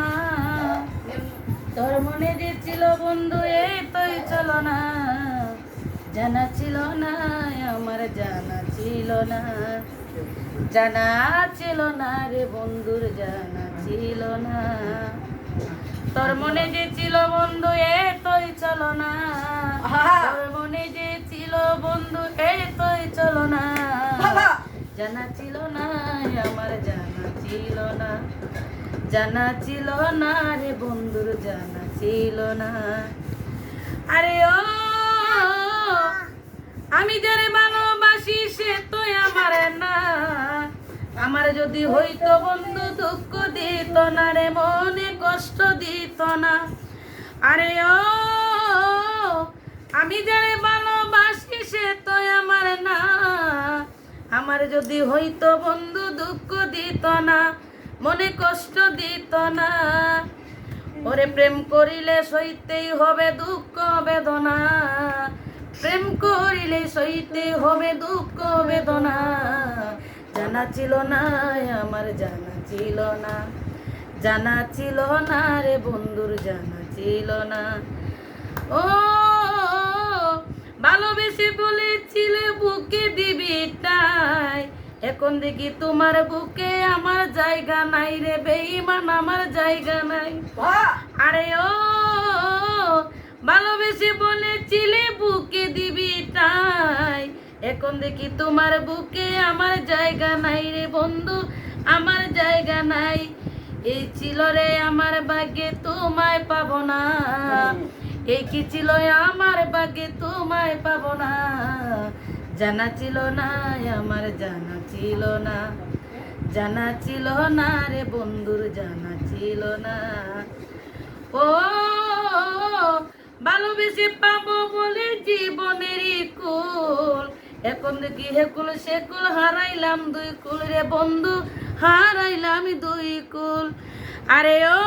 না তোর মনে যে ছিল বন্ধু এই তোই চলো না জানা ছিল না আমার জানা ছিল না। জানা ছিল না রে বন্ধুর জানা ছিল না। তোর মনে যে ছিল বন্ধু এ তোই চলো না তোর মনে যে ছিল বন্ধু এ তোই চলো না জানা ছিল না আমার জানা ছিল না। জানা ছিল না রে বন্ধুর, জানা ছিল না। আরে ও, আমি যারে ভালোবাসি সে তো আমার না। আমার যদি হইতো বন্ধু, দুঃখ দিত না রে, মনে কষ্ট দিত না। আরে ও, আমি যারে ভালোবাসি সে তো আমার না। আমার যদি হইতো বন্ধু, দুঃখ দিত না। মনে কষ্ট দিত না। ওরে প্রেম করিলে সইতেই হবে দুঃখ বেদনা। প্রেম করিলে সইতে হবে দুঃখ বেদনা। জানা ছিল না, আমার জানা ছিল না। জানা ছিল না রে বন্ধুর, জানা ছিল না। ও, ভালোবেসে বলেছিলে এখন দেখি তোমার বুকে আমার জায়গা নাই রে বেইমান আমার জায়গা নাই। আরে ও ভালোবেসে বলেছিলে বুকে দিবি তাই। এখন দেখি তোমার বুকে আমার জায়গা নাই রে বন্ধু আমার জায়গা নাই। এই ছিল রে আমার ভাগ্যে তোমায় পাবো না। এই কি ছিল আমার ভাগ্যে তোমায় পাবো না। জানা ছিল না, আমার জানা ছিল না। জানা ছিল না রে বন্ধুর, জানা ছিল না। ও, ভালোবেসে পাবো বলে জীবনেরই কুল। এখন দেখি হেকুল সেকুল হারাইলাম দুই কুল রে বন্ধু, হারাইলাম দুই কুল। আরে ও,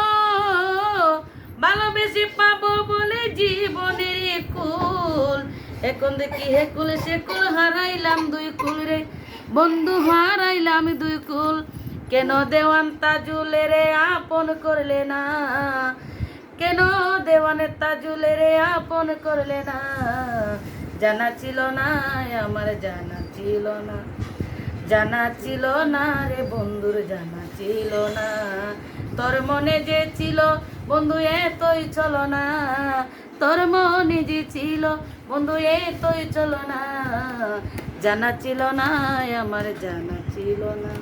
ভালোবেসে পাবো বলে জীবনেরই কুল। এখন দেখি হেকুল সেকুল হারাইলাম দুই কুল রে। বন্ধু হারাইলাম দুই কুল। কেন দেওয়ান তাজুলে রে আপন করলে না? কেন দেওয়ানের তাজুলে রে আপন করলে না? জানা ছিল না, আমার জানা ছিল না। জানা ছিল না রে বন্ধুর, জানা ছিল না। তোর মনে যে ছিল বন্ধু এতই চলো না। তোর মনে যে ছিল, বন্ধু এতই চলো না। জানা ছিল না, আমার জানা ছিল না।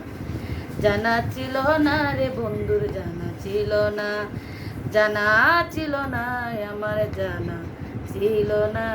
জানা ছিল না রে বন্ধুর, জানা ছিল না। জানা ছিল না, আমার জানা ছিল না।